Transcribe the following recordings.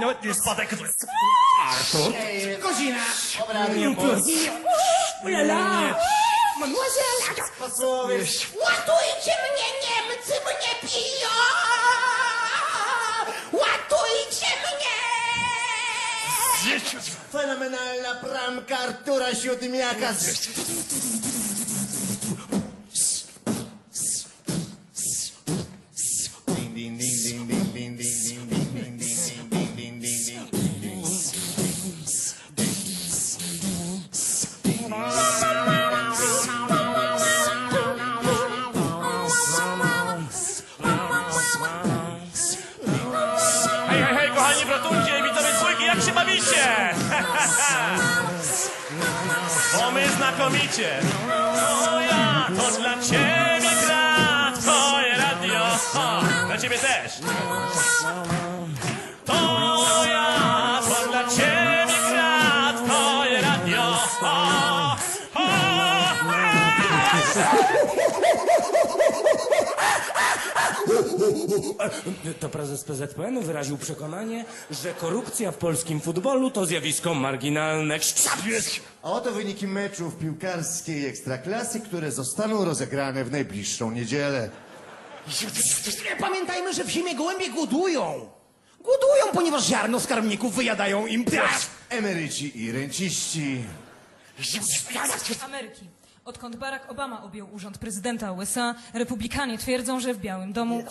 No, nie spadaj, kto jest... Artur? Godzina obrady Ulala! Mademoiselle! Posłowie! Łatujcie mnie, Niemcy mnie piją! Łatujcie mnie! Fenomenalna pramka Artura Siódmiaka! Znakomicie. O ja, to dla ciebie gra twoje radio. Dla ciebie też. To prezes PZPN wyraził przekonanie, że korupcja w polskim futbolu to zjawisko marginalne. A oto wyniki meczów piłkarskiej Ekstraklasy, które zostaną rozegrane w najbliższą niedzielę. Pamiętajmy, że w zimie gołębie głodują. Głodują, ponieważ ziarno skarbników wyjadają im. Emeryci i renciści. Ameryki. Odkąd Barack Obama objął urząd prezydenta USA, republikanie twierdzą, że w Białym Domu...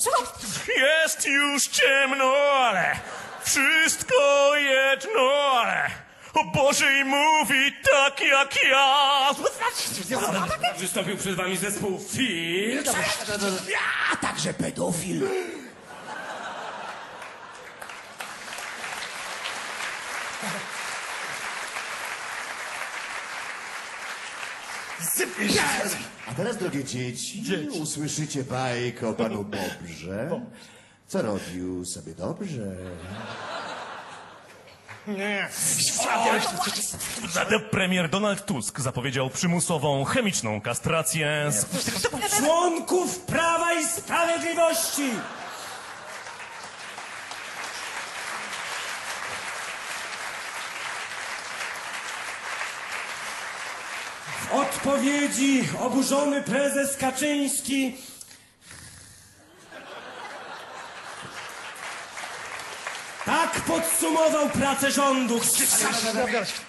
Jest już ciemno, ale wszystko jedno, ale o Boże i mówi tak jak ja. Wystąpił przed wami zespół Filtr. A także pedofil. A teraz, drogie dzieci, usłyszycie bajkę o panu Bobrze. Co robił sobie dobrze. Zatem premier Donald Tusk zapowiedział przymusową chemiczną kastrację z... Członków Prawa i Sprawiedliwości. W odpowiedzi oburzony prezes Kaczyński tak podsumował pracę rządu.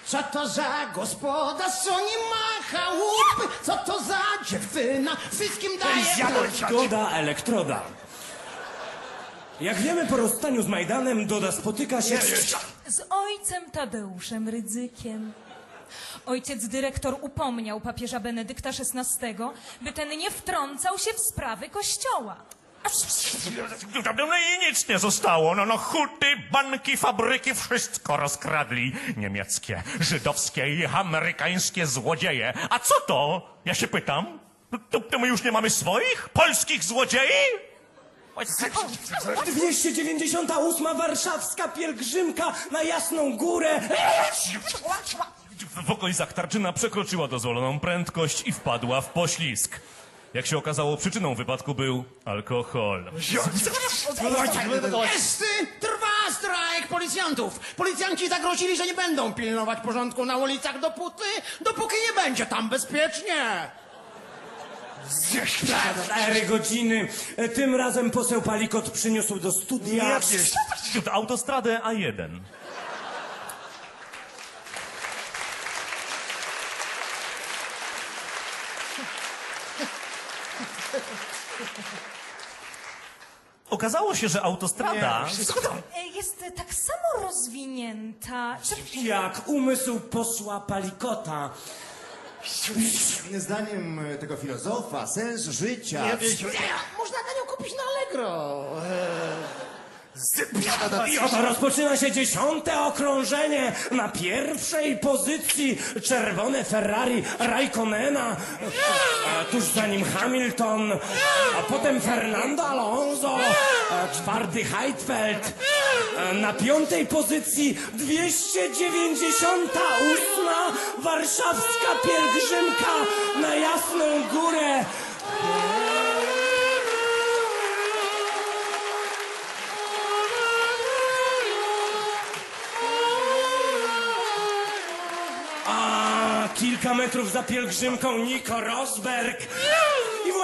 Co to za gospoda, co nie ma chałupy? Co to za dziewczyna, wszystkim daje... Doda elektroda. Jak wiemy, po rozstaniu z Majdanem Doda spotyka się... z ojcem Tadeuszem Rydzykiem. Ojciec dyrektor upomniał papieża Benedykta XVI, by ten nie wtrącał się w sprawy kościoła. No i nic nie zostało. No, no, huty, banki, fabryki, wszystko rozkradli. Niemieckie, żydowskie i amerykańskie złodzieje. A co to? Ja się pytam. To, to my już nie mamy swoich? Polskich złodziei? 298 warszawska pielgrzymka na Jasną Górę. W okolicach Tarczyna przekroczyła dozwoloną prędkość i wpadła w poślizg. Jak się okazało, przyczyną wypadku był alkohol. Jest, trwa strajk policjantów. Policjanci zagrozili, że nie będą pilnować porządku na ulicach dopóty, dopóki nie będzie tam bezpiecznie. Cztery godziny. Tym razem poseł Palikot przyniósł do studia... Autostradę A1. Okazało się, że autostrada... E, Jest tak samo rozwinięta. Jak umysł posła Palikota. Zdaniem tego filozofa sens życia... Można na nią kupić na Allegro. I oto rozpoczyna się dziesiąte okrążenie. Na pierwszej pozycji czerwone Ferrari Raikkonena, a tuż za nim Hamilton, a potem Fernando Alonso, czwarty Heidfeld. Na piątej pozycji 298 warszawska pielgrzymka na Jasną Górę. A kilka metrów za pielgrzymką Niko Rosberg.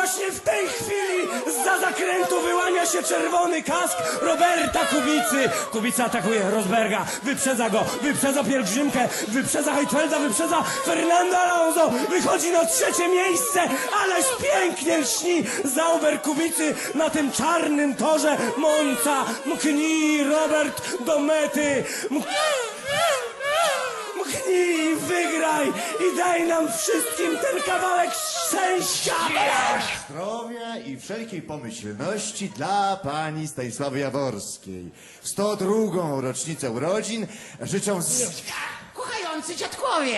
Właśnie w tej chwili za zakrętu wyłania się czerwony kask Roberta Kubicy. Kubica atakuje Rosberga, wyprzedza go, wyprzedza pielgrzymkę, wyprzedza Heitfelda, wyprzedza Fernando Alonso, wychodzi na trzecie miejsce, ależ pięknie lśni Zauber Kubicy na tym czarnym torze Monza. Mknij Robert do mety. Mk- Mknij, wygraj i daj nam wszystkim ten kawałek szczęścia! Zdrowia i wszelkiej pomyślności dla pani Stanisławy Jaworskiej. W 102. rocznicę urodzin życzę z... Kochający dziadkowie!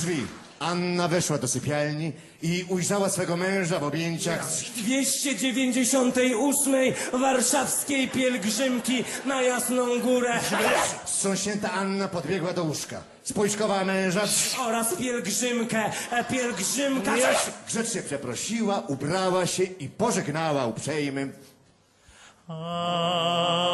drzwi. Anna weszła do sypialni i ujrzała swego męża w objęciach... 298 warszawskiej pielgrzymki na Jasną Górę. Wstrząśnięta Anna podbiegła do łóżka. Spojrzkowała męża, oraz pielgrzymkę, e, pielgrzymka... grzecznie przeprosiła, ubrała się i pożegnała uprzejmym... A